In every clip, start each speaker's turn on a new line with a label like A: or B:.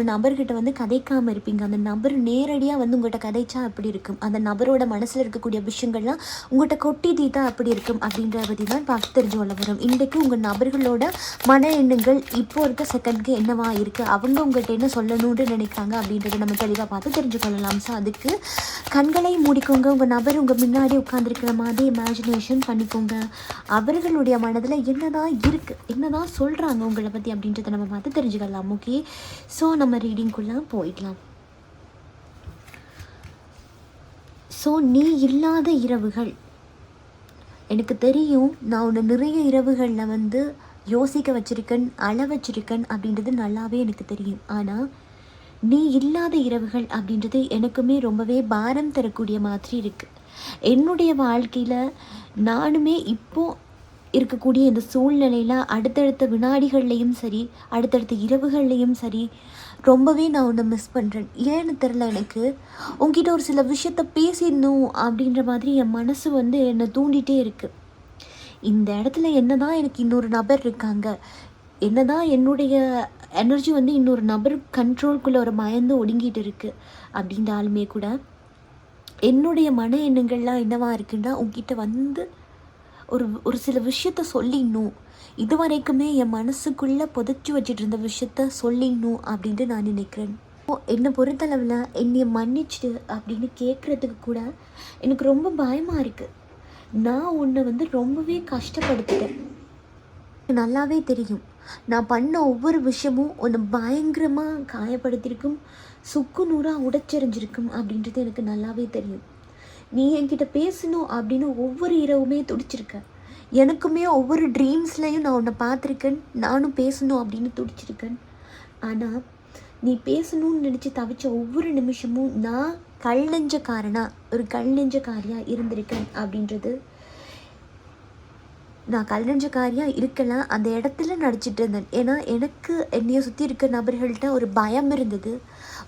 A: ஒரு நபர்கிட்ட வந்து கதைக்காமல் இருப்பீங்க. அந்த நபர் நேரடியாக வந்து உங்கள்கிட்ட கதைச்சா அப்படி இருக்கும். அந்த நபரோட மனசில் இருக்கக்கூடிய விஷயங்கள்லாம் உங்கள்கிட்ட கொட்டி தீத்தா அப்படி இருக்கும் அப்படின்றத பற்றி தான் பார்த்து தெரிஞ்சு கொள்ள வரும். இன்றைக்கு உங்கள் நபர்களோட மன எண்ணங்கள் இப்போ இருக்க செகண்ட்க்கு என்னவா இருக்குது அவங்க உங்கள்கிட்ட என்ன சொல்லணும்னு நினைக்கிறாங்க அப்படின்றத நம்ம தெளிவாக பார்த்து தெரிஞ்சு கொள்ளலாம் ஸோ அதுக்கு கண்களை மூடிக்கோங்க. உங்கள் நபர் உங்கள் முன்னாடி உட்காந்துருக்கிற மாதிரி இமேஜினேஷன் பண்ணிக்கோங்க. அவர்களுடைய மனதில் என்னதான் இருக்குது என்னதான் சொல்கிறாங்க உங்களை பற்றி அப்படின்றத நம்ம பார்த்து தெரிஞ்சுக்கலாம் ஓகே ஸோ நம்ம ரீடிங்குள்ளே போயிடலாம். ஸோ நீ இல்லாத இரவுகள். எனக்கு தெரியும் நான் உன்னை நிறைய இரவுகளில் வந்து யோசிக்க வச்சிருக்கேன் அள வச்சிருக்கேன் அப்படின்றது நல்லாவே எனக்கு தெரியும். ஆனால் நீ இல்லாத இரவுகள் அப்படின்றது எனக்குமே ரொம்பவே பாரம் தரக்கூடிய மாதிரி இருக்குது என்னுடைய வாழ்க்கையில் நானுமே இப்போது இருக்கக்கூடிய இந்த சூழ்நிலையில் அடுத்தடுத்த வினாடிகள்லேயும் சரி அடுத்தடுத்த இரவுகள்லையும் சரி ரொம்பவே நான் உன்னை மிஸ் பண்ணுறேன் ஏன்னு தெரில எனக்கு? உங்ககிட்ட ஒரு சில விஷயத்த பேசிடணும் அப்படின்ற மாதிரி என் மனசு வந்து என்னை தூண்டிகிட்டே இருக்குது இந்த இடத்துல என்ன தான் எனக்கு இன்னொரு நபர் இருக்காங்க. என்ன தான் என்னுடைய எனர்ஜி வந்து இன்னொரு நபர் கண்ட்ரோல்குள்ளே ஒரு மயந்து ஒடுங்கிட்டு இருக்குது அப்படின்றாலுமே கூட என்னுடைய மன எண்ணங்கள்லாம் என்னவா இருக்குன்னா உங்ககிட்ட வந்து ஒரு ஒரு சில விஷயத்த சொல்லிடணும். இது வரைக்குமே என் மனசுக்குள்ளே புதைச்சி வச்சிட்டு இருந்த விஷயத்த சொல்லிடணும் அப்படின்ட்டு நான் நினைக்கிறேன். ஓ, என்னை பொறுத்தளவில் என்னை மன்னிச்சிடு அப்படின்னு கேட்குறதுக்கு கூட எனக்கு ரொம்ப பயமாக இருக்குது நான் உன்னை வந்து ரொம்பவே கஷ்டப்படுத்திட்டேன். நல்லாவே தெரியும். நான் பண்ண ஒவ்வொரு விஷயமும் உன்னை பயங்கரமாக காயப்படுத்தியிருக்கும் சுக்கு நூறாக உடைச்செறிஞ்சிருக்கும் அப்படின்றது எனக்கு நல்லாவே தெரியும். நீ என்கிட்ட பேசணும் அப்படின்னு ஒவ்வொரு இரவுமே துடிச்சிருக்க. எனக்குமே ஒவ்வொரு ட்ரீம்ஸ்லையும் நான் உன்னை பார்த்துருக்கேன் நானும் பேசணும் அப்படின்னு துடிச்சிருக்கேன். ஆனால் நீ பேசணும்னு நினச்சி தவிச்ச ஒவ்வொரு நிமிஷமும் நான் கல் நெஞ்சக்காரனா ஒரு கல் நெஞ்சக்காரியாக இருந்திருக்கேன் அப்படின்றது. நான் கல் நெஞ்சக்காரியாக இருக்கலாம் அந்த இடத்துல நடிச்சிட்டு இருந்தேன். ஏன்னா எனக்கு என்னையை சுற்றி இருக்க நபர்கள்ட்ட ஒரு பயம் இருந்தது.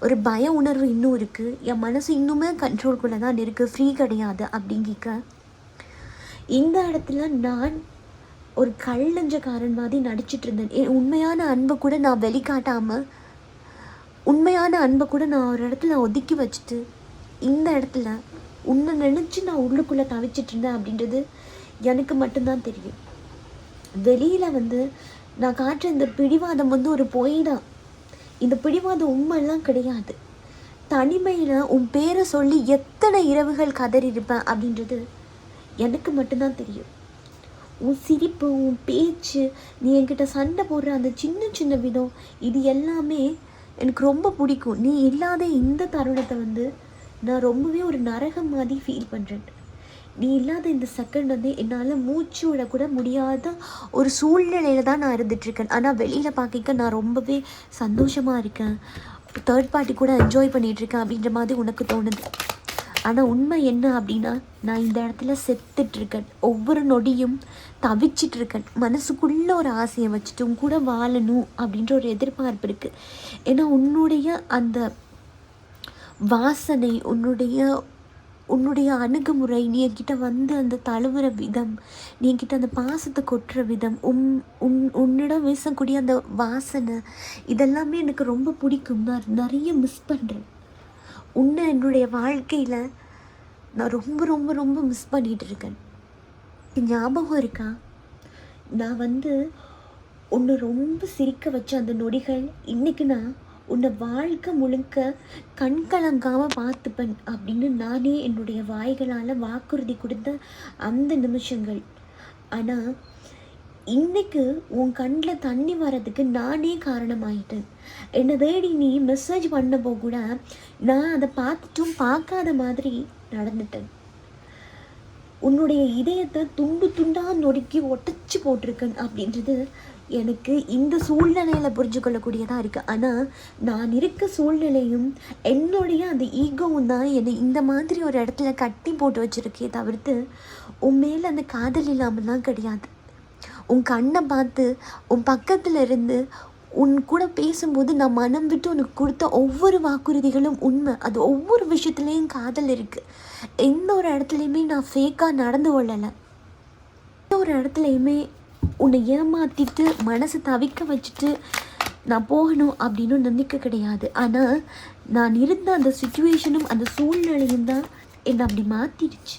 A: ஒரு பய உணர்வு இன்னும் இருக்குது என் மனசு இன்னுமே கண்ட்ரோல்குள்ளே தான் இருக்குது ஃப்ரீ கிடையாது அப்படிங்கிக்க. இந்த இடத்துல நான் ஒரு கல்லஞ்சக்காரன் மாதிரி நடிச்சிட்டு இருந்தேன் என் உண்மையான அன்பை கூட நான் வெளிக்காட்டாமல் உண்மையான அன்பை கூட நான் ஒரு இடத்துல ஒதுக்கி வச்சுட்டு இந்த இடத்துல உன்னை நினச்சி நான் உள்ளுக்குள்ளே தவிச்சிட்டு இருந்தேன் அப்படின்றது எனக்கு மட்டும்தான் தெரியும். வெளியில் வந்து நான் காட்டுற இந்த பிடிவாதம் வந்து ஒரு பொய் தான். இந்த பிடிவாதம் உண்மைலாம் கிடையாது. தனிமையில் உன் பேரை சொல்லி எத்தனை இரவுகள் கதறி இருப்பேன் அப்படின்றது எனக்கு மட்டும்தான் தெரியும். உன் சிரிப்பு உன் பேச்சு நீ என்கிட்ட சண்டை போடுற அந்த சின்ன சின்ன விதம் இது எல்லாமே எனக்கு ரொம்ப பிடிக்கும். நீ இல்லாத இந்த தருணத்தை வந்து நான் ரொம்பவே ஒரு நரகம் மாதிரி ஃபீல் பண்ணுறேன் நீ இல்லாத இந்த செகண்ட் வந்து என்னால் மூச்சு விடக்கூட முடியாத ஒரு சூழ்நிலையில் தான் நான் இருந்துகிட்ருக்கேன் ஆனால் வெளியில் பார்க்க நான் ரொம்பவே சந்தோஷமாக இருக்கேன். தேர்ட் பார்ட்டி கூட என்ஜாய் பண்ணிகிட்ருக்கேன் அப்படின்ற மாதிரி உனக்கு தோணுது. ஆனால் உண்மை என்ன அப்படின்னா நான் இந்த இடத்துல செத்துட்ருக்கேன் ஒவ்வொரு நொடியும் தவிச்சிட்ருக்கேன் மனசுக்குள்ளே ஒரு ஆசையை வச்சுட்டு உன் கூட வாழணும் அப்படின்ற ஒரு எதிர்பார்ப்பு இருக்குது ஏன்னா உன்னுடைய அந்த வாசனை உன்னுடைய உன்னுடைய அணுகுமுறை நீ என்கிட்ட வந்து அந்த தழுவுற விதம் நீ என்கிட்ட அந்த பாசத்தை கொட்டுற விதம் உன் உன் உன்னிடம் வீசக்கூடிய அந்த வாசனை இதெல்லாமே எனக்கு ரொம்ப பிடிக்கும். நான் நிறைய மிஸ் பண்ணுறேன் உன்னை என்னுடைய வாழ்க்கையில் நான் ரொம்ப ரொம்ப ரொம்ப மிஸ் பண்ணிகிட்டு இருக்கேன் ஞாபகம் இருக்கா? நான் வந்து உன்னை ரொம்ப சிரிக்க வச்ச அந்த நொடிகள் இன்றைக்கி நான் உன்னை வாழ்க்கை முழுக்க கண் கலங்காமல் பார்த்துப்பேன் அப்படின்னு நானே என்னுடைய வாய்களால் வாக்குறுதி கொடுத்த அந்த நிமிஷங்கள். ஆனால் இன்னைக்கு உன் கண்ணில் தண்ணி வர்றதுக்கு நானே காரணமாயிட்டேன். என்னை தேடி நீ மெசேஜ் பண்ணப்போ கூட நான் அதை பார்த்துட்டும் பார்க்காத மாதிரி நடந்துட்டேன். உன்னுடைய இதயத்தை துண்டு துண்டாக நொறுக்கி ஒட்டச்சு போட்டிருக்கேன் அப்படின்றது எனக்கு இந்த சூழ்நிலையில் புரிஞ்சு கொள்ளக்கூடியதாக இருக்குது ஆனால் நான் இருக்க சூழ்நிலையும் என்னுடைய அந்த ஈகோவும் தான் என்னை இந்த மாதிரி ஒரு இடத்துல கட்டி போட்டு வச்சுருக்கே தவிர்த்து உன் மேலே அந்த காதல் இல்லாமலாம் கிடையாது. உன் கண்ணை பார்த்து உன் பக்கத்தில் இருந்து உன் கூட பேசும்போது நான் மனம் விட்டு உனக்கு கொடுத்த ஒவ்வொரு வாக்குறுதிகளும் உண்மை. அது ஒவ்வொரு விஷயத்துலேயும் காதல் இருக்குது எந்த ஒரு இடத்துலையுமே நான் ஃபேக்காக நடந்து கொள்ளலை. எந்த ஒரு இடத்துலையுமே உன்னை ஏமாற்றிட்டு மனசை தவிக்க வச்சுட்டு நான் போகணும் அப்படின்னு நினைக்க கிடையாது. ஆனால் நான் இருந்த அந்த சுச்சுவேஷனும் அந்த சூழ்நிலையும் தான் என்னை அப்படி மாற்றிடுச்சு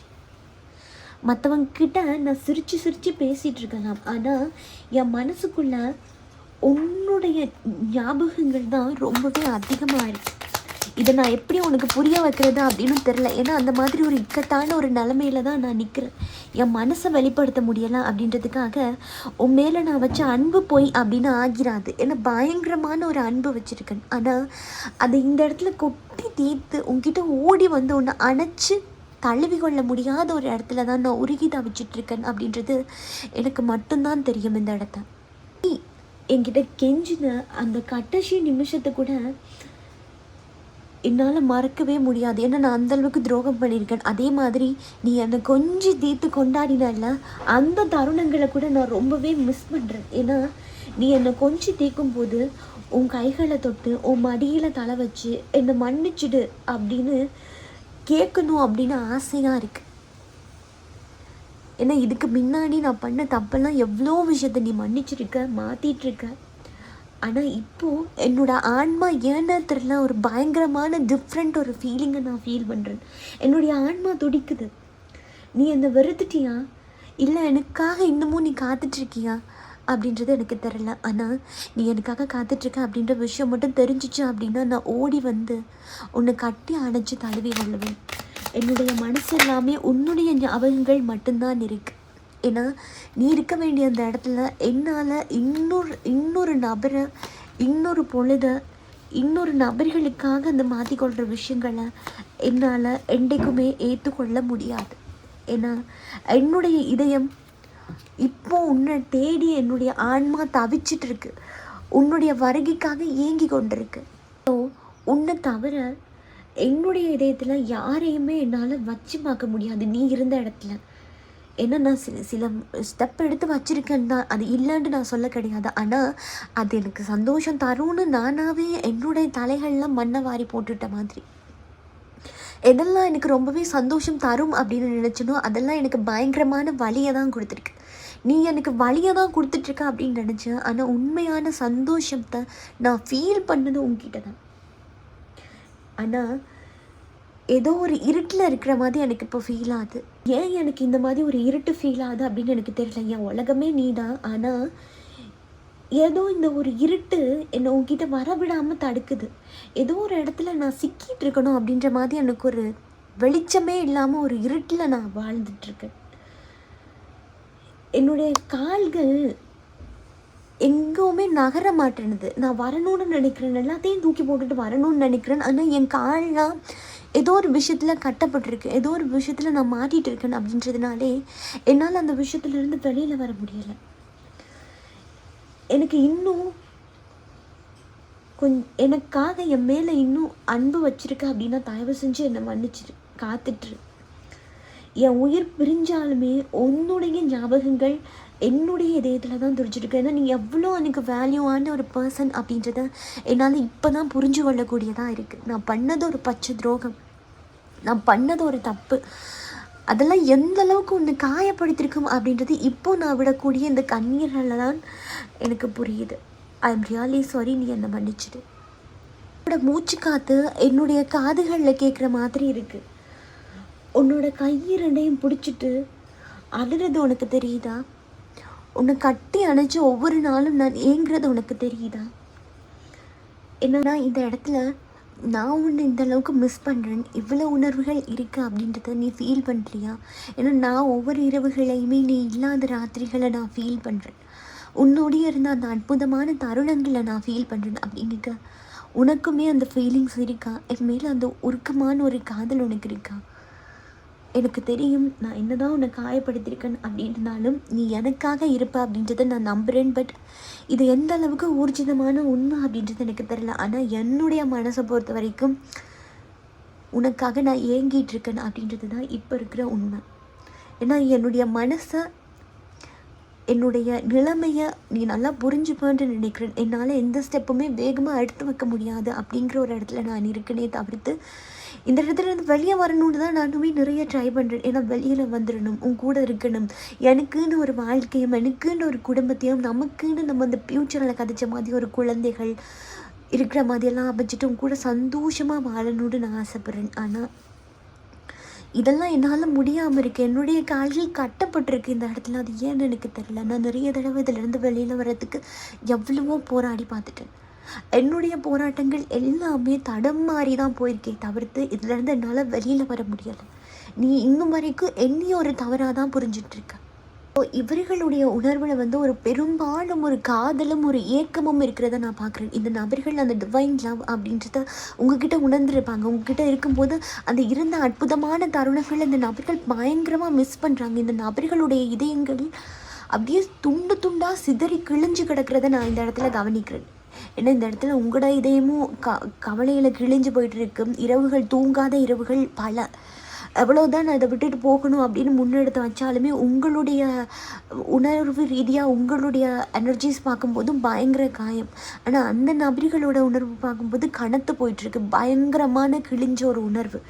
A: மற்றவங்கக்கிட்ட நான் சிரித்து சிரித்து பேசிகிட்டு இருக்கலாம் ஆனால் என் மனசுக்குள்ள உன்னுடைய ஞாபகங்கள் தான் ரொம்பவே அதிகமாக இருக்கு. இதை நான் எப்படி உனக்கு புரிய வைக்கிறது அப்படின்னு தெரில ஏன்னா அந்த மாதிரி ஒரு இக்கட்டான ஒரு நிலமையில தான் நான் நிற்கிறேன் என் மனசை வெளிப்படுத்த முடியலாம் அப்படின்றதுக்காக உன் மேலே நான் வச்ச அன்பு போய் அப்படின்னு ஆகிறாது ஏன்னா பயங்கரமான ஒரு அன்பு வச்சுருக்கேன். ஆனால் அதை இந்த இடத்துல கொட்டி தீர்த்து உன்கிட்ட ஓடி வந்து உன்னை அணைச்சி தழுவி கொள்ள முடியாத ஒரு இடத்துல தான் நான் உருகி தவிச்சிட்ருக்கேன் அப்படின்றது எனக்கு மட்டும்தான் தெரியும் இந்த இடத்த. என்கிட்ட கெஞ்சின அந்த கடைசி நிமிஷத்தை கூட என்னால் மறக்கவே முடியாது. ஏன்னா நான் அந்தளவுக்கு துரோகம் பண்ணியிருக்கேன். அதே மாதிரி நீ என்னை கொஞ்சம் தீர்த்து கொண்டாடினால அந்த தருணங்களை கூட நான் ரொம்பவே மிஸ் பண்ணுறேன் ஏன்னா நீ என்னை கொஞ்சம் தீர்க்கும் போது உன் கைகளை தொட்டு உன் மடியில் தலை வச்சு என்னை மன்னிச்சிடு அப்படின்னு கேட்கணும் அப்படின்னு ஆசையாக இருக்குது ஏன்னா இதுக்கு முன்னாடி நான் பண்ண தப்பெல்லாம் எவ்வளோ விஷயத்த நீ மன்னிச்சிருக்க மாற்றிட்டுருக்க ஆனால் இப்போது என்னோட ஆன்மா ஏன்னா தெரில ஒரு பயங்கரமான டிஃப்ரெண்ட் ஒரு ஃபீலிங்கை நான் ஃபீல் பண்ணுறேன் என்னுடைய ஆன்மா துடிக்குது. நீ என்னை வெறுத்துட்டியா? இல்லை எனக்காக இன்னமும் நீ காத்துட்ருக்கியா அப்படின்றது எனக்கு தெரில ஆனால் நீ எனக்காக காத்துட்ருக்க அப்படின்ற விஷயம் மட்டும் தெரிஞ்சிச்சு அப்படின்னா நான் ஓடி வந்து உன்னை கட்டி அணைச்சி தழுவி கொள்ளுவேன். என்னுடைய மனசு எல்லாமே உன்னுடைய ஞாபகங்கள் மட்டும்தான் இருக்குது ஏன்னா நீ இருக்க வேண்டிய அந்த இடத்துல என்னால் இன்னொரு இன்னொரு நபரை இன்னொரு பொழுத இன்னொரு நபர்களுக்காக அந்த மாற்றிக்கொள்கிற விஷயங்களை என்னால் என்றைக்குமே ஏற்றுக்கொள்ள முடியாது. ஏன்னா என்னுடைய இதயம் இப்போ உன்னை தேடி என்னுடைய ஆன்மா தவிச்சிட்டு இருக்கு உன்னுடைய வருகைக்காக ஏங்கி கொண்டிருக்கு. ஸோ உன்னை தவிர என்னுடைய இதயத்தில் யாரையுமே என்னால் வச்சு பார்க்க முடியாது. நீ இருந்த இடத்துல. ஏன்னா நான் சில சில ஸ்டெப் எடுத்து வச்சுருக்கேன் தான். அது இல்லைன்ட்டு நான் சொல்ல கிடையாது. ஆனால் அது எனக்கு சந்தோஷம் தரும்னு நானாகவே என்னுடைய தலைகள்லாம் மண்ணை வாரி போட்டுட்ட மாதிரி. எதெல்லாம் எனக்கு ரொம்பவே சந்தோஷம் தரும் அப்படின்னு நினச்சனோ அதெல்லாம் எனக்கு பயங்கரமான வழியை தான் கொடுத்துருக்கு. நீ எனக்கு வழியை தான் கொடுத்துட்ருக்க அப்படின்னு நினச்சேன். ஆனால் உண்மையான சந்தோஷத்தை நான் ஃபீல் பண்ணது உங்ககிட்ட தான். ஆனால் ஏதோ ஒரு இருட்டில் இருக்கிற மாதிரி எனக்கு இப்போ ஃபீல் ஆகுது. ஏன் எனக்கு இந்த மாதிரி ஒரு இருட்டு ஃபீல் ஆகுது அப்படின்னு எனக்கு தெரியல. என் உலகமே நீ தான் ஆனால் ஏதோ இந்த ஒரு இருட்டு என்னை உங்ககிட்ட வரவிடாமல் தடுக்குது. ஏதோ ஒரு இடத்துல நான் சிக்கிட்டு இருக்கணும் அப்படின்ற மாதிரி எனக்கு ஒரு வெளிச்சமே இல்லாமல் ஒரு இருட்டில் நான் வாழ்ந்துட்டுருக்கேன் என்னுடைய கால்கள் எங்கேயுமே நகர மாட்டேனுது நான் வரணும்னு நினைக்கிறேன். எல்லாத்தையும் தூக்கி போட்டுட்டு வரணும்னு நினைக்கிறேன். ஆனால் என் கால்லாம் ஏதோ ஒரு விஷயத்தில் கட்டப்பட்டிருக்கு. ஏதோ ஒரு விஷயத்தில் நான் மாட்டிகிட்டு இருக்கேன் அப்படின்றதுனாலே என்னால் அந்த விஷயத்துலேருந்து வெளியில் வர முடியலை. எனக்கு இன்னும் கொஞ்ச எனக்காக என் மேலே இன்னும் அன்பு வச்சிருக்க அப்படின்னா தயவு செஞ்சு என்னை மன்னிச்சிரு காத்துட்ரு. என் உயிர் பிரிஞ்சாலுமே உன்னுடைய ஞாபகங்கள் என்னுடைய இதயத்தில் தான் துடிச்சிருக்கு ஏன்னா நீ எவ்வளோ எனக்கு வேல்யூவான ஒரு பர்சன் அப்படின்றத என்னால் இப்போ தான் புரிஞ்சு கொள்ளக்கூடியதாக இருக்குது நான் பண்ணது ஒரு பச்சை துரோகம். நான் பண்ணது ஒரு தப்பு. அதெல்லாம் எந்த அளவுக்கு ஒன்று காயப்படுத்திருக்கும் அப்படின்றது இப்போ நான் விடக்கூடிய இந்த கண்ணீரில் தான் எனக்கு புரியுது. ஐ எம் ரியலி சாரி நீ என்னை மன்னிச்சிடு. என்னோட மூச்சு காற்று என்னுடைய காதுகளில் கேட்குற மாதிரி இருக்குது உன்னோட கையிரண்டையும் பிடிச்சிட்டு அழுறது உனக்கு தெரியுதா? உன்னை கட்டி அணைச்சி ஒவ்வொரு நாளும் நான் ஏங்குறது உனக்கு தெரியுதா? என்னன்னா இந்த இடத்துல நான் உன்னை இந்த அளவுக்கு மிஸ் பண்ணுறேன் இவ்வளோ உணர்வுகள் இருக்குது அப்படின்றத நீ ஃபீல் பண்ணுறியா ஏன்னா நான் ஒவ்வொரு இரவுகளையுமே நீ இல்லாத ராத்திரிகளை நான் ஃபீல் பண்ணுறேன் உன்னோடய இருந்த அந்த அற்புதமான தருணங்களை நான் ஃபீல் பண்ணுறேன் அப்படின்னுக்க. உனக்குமே அந்த ஃபீலிங்ஸ் இருக்கா? என் மேலே அந்த உருக்கமான ஒரு காதல் உனக்கு இருக்கா? எனக்கு தெரியும் நான் என்னதான் உன்னை காயப்படுத்தியிருக்கேன் அப்படின்றனாலும் நீ எனக்காக இருப்ப அப்படின்றத நான் நம்புகிறேன் பட் இது எந்த அளவுக்கு ஊர்ஜிதமான உண்மை அப்படின்றது எனக்கு தெரியல. ஆனால் என்னுடைய மனசை பொறுத்த வரைக்கும் உனக்காக நான் ஏங்கிட்டு இருக்கேன் அப்படின்றது தான் இப்போ இருக்கிற உண்மை. ஏன்னா என்னுடைய மனசை என்னுடைய நிலைமையை நீ நல்லா புரிஞ்சுப்பேன்ட்டு நினைக்கிறேன். என்னால் எந்த ஸ்டெப்புமே வேகமாக எடுத்து வைக்க முடியாது அப்படிங்கிற ஒரு இடத்துல நான் இருக்கனே தவிர்த்து இந்த இடத்துல இருந்து வெளியே வரணும்னு தான் நானுமே நிறைய ட்ரை பண்ணுறேன் ஏன்னா வெளியில் வந்துடணும் உன் கூட இருக்கணும். எனக்குன்னு ஒரு வாழ்க்கையும் எனக்குன்னு ஒரு குடும்பத்தையும் நமக்குன்னு நம்ம அந்த ஃப்யூச்சரில் கதைச்ச மாதிரி ஒரு குழந்தைகள் இருக்கிற மாதிரியெல்லாம் அமைச்சிட்டு உன் கூட சந்தோஷமாக வாழணும்னு நான் ஆசைப்பட்றேன். ஆனால் இதெல்லாம் என்னால் முடியாமல் இருக்கு. என்னுடைய கால்கள் கட்டப்பட்டிருக்கு இந்த இடத்துல. அது ஏன்னு எனக்கு தெரியல. நான் நிறைய தடவை இதிலேருந்து வெளியில் வர்றதுக்கு எவ்வளவோ போராடி பார்த்துட்டேன். என்னுடைய போராட்டங்கள் எல்லாமே தடம் மாறி தான் போயிருக்கே தவிர்த்து இதுலேருந்து என்னால் வெளியில் வர முடியலை. நீ இன்னும் வரைக்கும் என்னையும் ஒரு தவறாக தான் புரிஞ்சிட்ருக்க இப்போ இவர்களுடைய உணர்வில் வந்து ஒரு பெரும்பாலும் ஒரு காதலும் ஒரு ஏக்கமும் இருக்கிறத நான் பார்க்குறேன் இந்த நபர்கள் அந்த டிவைன் லவ் அப்படின்றத உங்ககிட்ட உணர்ந்துருப்பாங்க. உங்ககிட்ட இருக்கும்போது அந்த இருந்த அற்புதமான தருணங்கள் இந்த நபர்கள் பயங்கரமாக மிஸ் பண்ணுறாங்க இந்த நபர்களுடைய இதயங்கள் அப்படியே துண்டு துண்டாக சிதறி கிழிஞ்சு கிடக்கிறத நான் இந்த இடத்துல கவனிக்கிறேன். ஏன்னா இந்த இடத்துல உங்களோட இதயமும் க கவலையில் கிழிஞ்சு போயிட்டுருக்கு. இரவுகள் தூங்காத இரவுகள் பல. எவ்வளோதான் நான் அதை விட்டுட்டு போகணும் அப்படின்னு முன்னெடுத்து வச்சாலுமே உங்களுடைய உணர்வு ரீதியாக உங்களுடைய எனர்ஜிஸ் பார்க்கும்போதும் பயங்கர காயம். ஆனால் அந்த நபர்களோட உணர்வு பார்க்கும்போது கனத்து போயிட்டுருக்கு. பயங்கரமான கிழிஞ்ச ஒரு உணர்வு.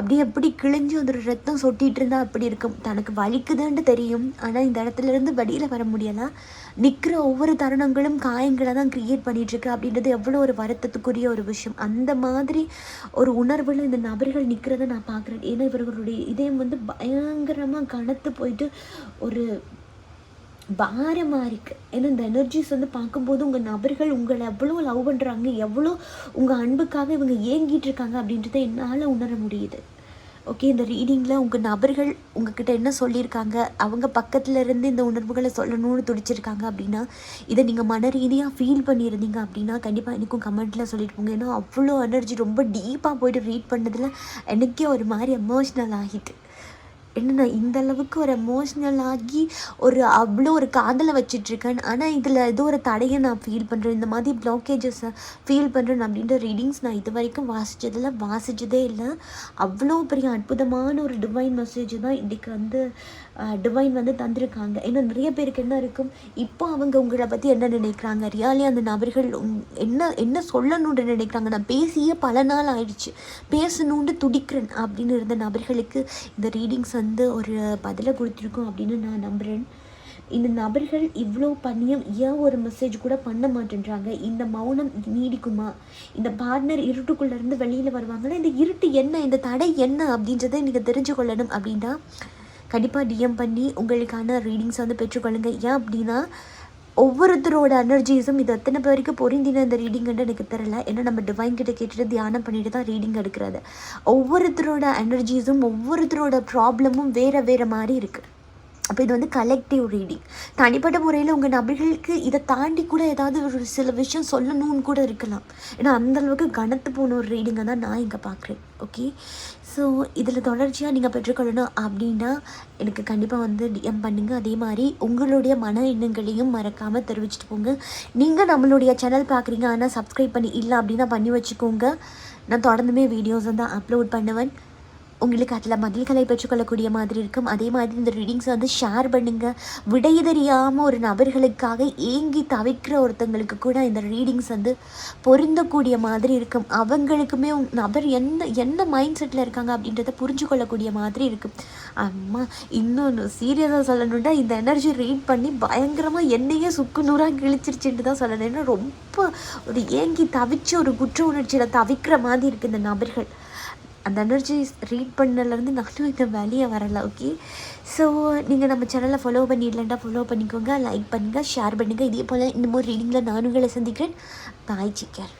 A: அப்படியே எப்படி கிழிஞ்சு ஒரு ரத்தம் சொட்டிகிட்டு இருந்தால் அப்படி இருக்கும். தனக்கு வலிக்குதுன்னு தெரியும். ஆனால் இந்த இடத்துல இருந்து வெளியில் வர முடியலாம் நிற்கிற ஒவ்வொரு தருணங்களும் காயங்களை தான் க்ரியேட் பண்ணிகிட்ருக்கு அப்படின்றது எவ்வளோ ஒரு வருத்தத்துக்குரிய ஒரு விஷயம். அந்த மாதிரி ஒரு உணர்வில் இந்த நபர்கள் நிற்கிறத நான் பார்க்குறேன். ஏன்னா இவர்களுடைய இதயம் வந்து பயங்கரமாக கனத்து போயிட்டு ஒரு பாரமாக இருக்குது ஏன்னா இந்த எனர்ஜிஸ் வந்து பார்க்கும்போது உங்கள் நபர்கள் உங்களை எவ்வளோ லவ் பண்ணுறாங்க எவ்வளோ உங்கள் அன்புக்காக இவங்க ஏங்கிட்டு இருக்காங்க அப்படின்றத என்னால் உணர முடியுது. ஓகே இந்த ரீடிங்கில் உங்கள் நபர்கள் உங்ககிட்ட என்ன சொல்லியிருக்காங்க அவங்க பக்கத்தில் இருந்து இந்த உணர்வுகளை சொல்லணும்னு துடிச்சிருக்காங்க அப்படின்னா இதை நீங்கள் மன ரீதியாக ஃபீல் பண்ணியிருந்தீங்க அப்படின்னா கண்டிப்பாக எனக்கும் கமெண்ட்டில் சொல்லிட்டு போங்க. ஏன்னா அவ்வளோ எனர்ஜி ரொம்ப டீப்பாக போயிட்டு ரீட் பண்ணதில் எனக்கே ஒரு மாதிரி எமோஷ்னல் ஆகிட்டு. என்னண்ணா இந்த அளவுக்கு ஒரு எமோஷ்னல் ஆகி ஒரு அவ்வளோ ஒரு காதலை வச்சிட்ருக்கேன் ஆனால் இதில் ஏதோ ஒரு தடையை நான் ஃபீல் பண்ணுறேன் இந்த மாதிரி பிளாக்கேஜஸை ஃபீல் பண்ணுறேன் அப்படின்ற ரீடிங்ஸ் நான் இது வரைக்கும் வாசித்ததில் வாசித்ததே இல்லை. அவ்வளோ பெரிய அற்புதமான ஒரு டிவைன் மெசேஜ் தான் இன்றைக்கி வந்து டிவைன் வந்து தந்திருக்காங்க. ஏன்னா நிறைய பேருக்கு என்ன இருக்கும்? இப்போ அவங்க உங்களை பற்றி என்ன நினைக்கிறாங்க? ரியாலி அந்த நபர்கள் என்ன என்ன சொல்லணும்னு நினைக்கிறாங்க? நான் பேசியே பல நாள் ஆயிடுச்சு. பேசணுன்ட்டு துடிக்கிறேன் அப்படின்னு இருந்த நபர்களுக்கு இந்த ரீடிங்ஸ் வந்து ஒரு பதிலை கொடுத்துருக்கோம் அப்படின்னு நான் நம்புகிறேன் இந்த நபர்கள் இவ்வளோ பண்ணியும் ஏன் ஒரு மெசேஜ் கூட பண்ண மாட்டேன்றாங்க? இந்த மௌனம் நீடிக்குமா? இந்த பார்ட்னர் இருட்டுக்குள்ளேருந்து வெளியில் வருவாங்கன்னா இந்த இருட்டு என்ன? இந்த தடை என்ன? அப்படின்றத நீங்கள் தெரிஞ்சு கொள்ளணும் அப்படின்னா கண்டிப்பாக டிஎம் பண்ணி உங்களுக்கான ரீடிங்ஸ் வந்து பெற்றுக்கொள்ளுங்க. ஏன் அப்படின்னா ஒவ்வொருத்தரோட எனர்ஜிஸும் இது எத்தனை பேருக்கு பொருந்தின இந்த ரீடிங்னு எனக்கு தெரில ஏன்னா நம்ம டிவைன் கிட்ட கேட்டுட்டு தியானம் பண்ணிட்டு தான் ரீடிங் எடுக்கிறது. ஒவ்வொருத்தரோட எனர்ஜிஸும் ஒவ்வொருத்தரோட ப்ராப்ளமும் வேறு வேறு மாதிரி இருக்குது அப்போ இது வந்து கலெக்டிவ் ரீடிங் தனிப்பட்ட முறையில் உங்கள் நபர்களுக்கு இதை தாண்டி கூட ஏதாவது ஒரு சில விஷயம் சொல்லணும்னு கூட இருக்கலாம். ஏன்னா அந்தளவுக்கு கனத்து போன ஒரு ரீடிங்கை தான் நான் இங்கே பார்க்குறேன் ஓகே ஸோ இதில் தொடர்ச்சியாக நீங்கள் பெற்றுக்கொள்ளணும் அப்படின்னா எனக்கு கண்டிப்பாக வந்து டிஎம் பண்ணுங்கள் அதே மாதிரி உங்களுடைய மன எண்ணங்களையும் மறக்காமல் தெரிவிச்சிட்டு போங்க. நீங்கள் நம்மளுடைய சேனல் பார்க்குறீங்க ஆனால் சப்ஸ்கிரைப் பண்ணி இல்லை அப்படின்னா பண்ணி வச்சுக்கோங்க. நான் தொடர்ந்துமே வீடியோஸ் வந்து அப்லோட் பண்ணுவேன். உங்களுக்கு அதில் பதில்களை பெற்றுக்கொள்ளக்கூடிய மாதிரி இருக்கும். அதே மாதிரி இந்த ரீடிங்ஸை வந்து ஷேர் பண்ணுங்கள் விடை தெரியாமல் ஒரு நபர்களுக்காக ஏங்கி தவிக்கிற ஒருத்தங்களுக்கு கூட இந்த ரீடிங்ஸ் வந்து பொருந்தக்கூடிய மாதிரி இருக்கும். அவங்களுக்குமே நபர் என்ன என்ன மைண்ட் செட்டில் இருக்காங்க அப்படின்றத புரிஞ்சு கொள்ளக்கூடிய மாதிரி இருக்கும். அம்மா இன்னொன்று சீரியஸாக சொல்லணுன்னா இந்த எனர்ஜி ரீட் பண்ணி பயங்கரமாக என்னையே சுக்கு நூறாக கிழிச்சிருச்சுன்ட்டு தான் சொல்லணும். ஏன்னா ரொம்ப ஒரு ஏங்கி தவிச்சு ஒரு குற்ற உணர்ச்சியில் தவிக்கிற மாதிரி இருக்குது இந்த நபர்கள். அந்த எனர்ஜி ரீட் பண்ணலேருந்து நானும் இந்த வேலையை வரலை ஓகே ஸோ நீங்கள் நம்ம சேனலை ஃபாலோ பண்ணிடலண்டா ஃபாலோ பண்ணிக்கோங்க லைக் பண்ணுங்கள் ஷேர் பண்ணுங்கள் இதே போல் இன்னமும் ரீடிங்கில் நானுங்களை சந்திக்கிறேன். பாய் சிக்கர்